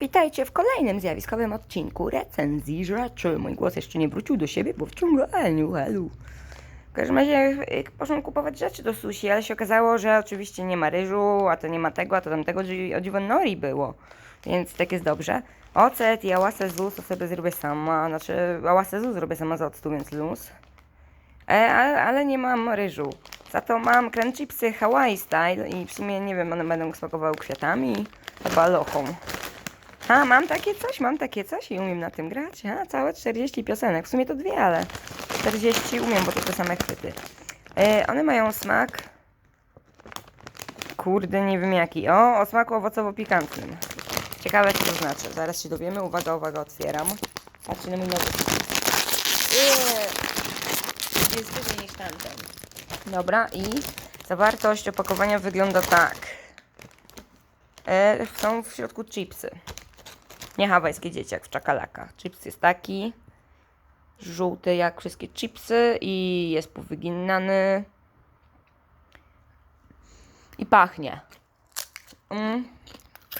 Witajcie w kolejnym zjawiskowym odcinku recenzji rzeczy. Mój głos jeszcze nie wrócił do siebie, bo w ciąganiu, helu. W każdym razie y, poszłam kupować rzeczy do sushi, ale się okazało, że oczywiście nie ma ryżu, a to nie ma tego, a to tamtego, o dziwo nori było. Więc tak jest dobrze. Ocet i ałasę z luz to sobie zrobię sama, znaczy ałasę z luz zrobię sama za octu, więc luz. E, ale, ale nie mam ryżu. Za to mam crunch chipsy Hawaii style i w sumie nie wiem, one będą smakowały kwiatami albo alochą. A, mam takie coś, mam takie coś i umiem na tym grać. A, całe 40 piosenek. W sumie to dwie, ale 40 umiem, bo to te same chwyty. E, one mają smak. Kurde, nie wiem jaki. O, o smaku owocowo-pikantnym. Ciekawe, co to znaczy. Zaraz się dowiemy. Uwaga, uwaga, otwieram. Patrzcie na mój. Eee, Jest wyżej niż tamten. Dobra, i zawartość opakowania wygląda tak. E, są w środku chipsy. Nie hawajskie dzieciak w czakalakach. Chips jest taki żółty jak wszystkie chipsy i jest powyginany i pachnie. Mm.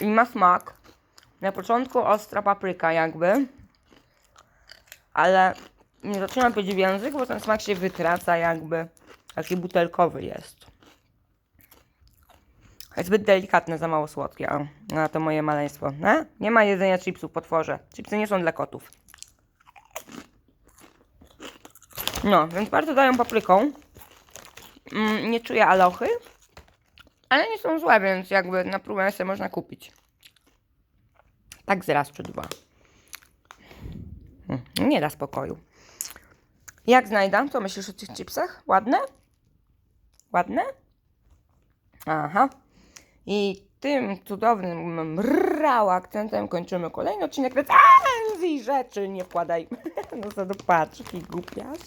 I ma smak. Na początku ostra papryka jakby, ale nie zaczyna być język, bo ten smak się wytraca jakby. Taki butelkowy jest. Jest zbyt delikatne, za mało słodkie. O, no to moje maleństwo. E? Nie ma jedzenia chipsów, potworze. Chipsy nie są dla kotów. No, więc bardzo dają papryką. Mm, nie czuję alochy. Ale nie są złe, więc jakby na próbę sobie można kupić. Tak z czy dwa. Mm, Nie da spokoju. Jak znajdę? Co myślisz o tych chipsach? Ładne? Ładne? Aha. I tym cudownym mrrał akcentem kończymy kolejny odcinek recenzji rzeczy. Nie wkładaj no do paczki, głupiaś.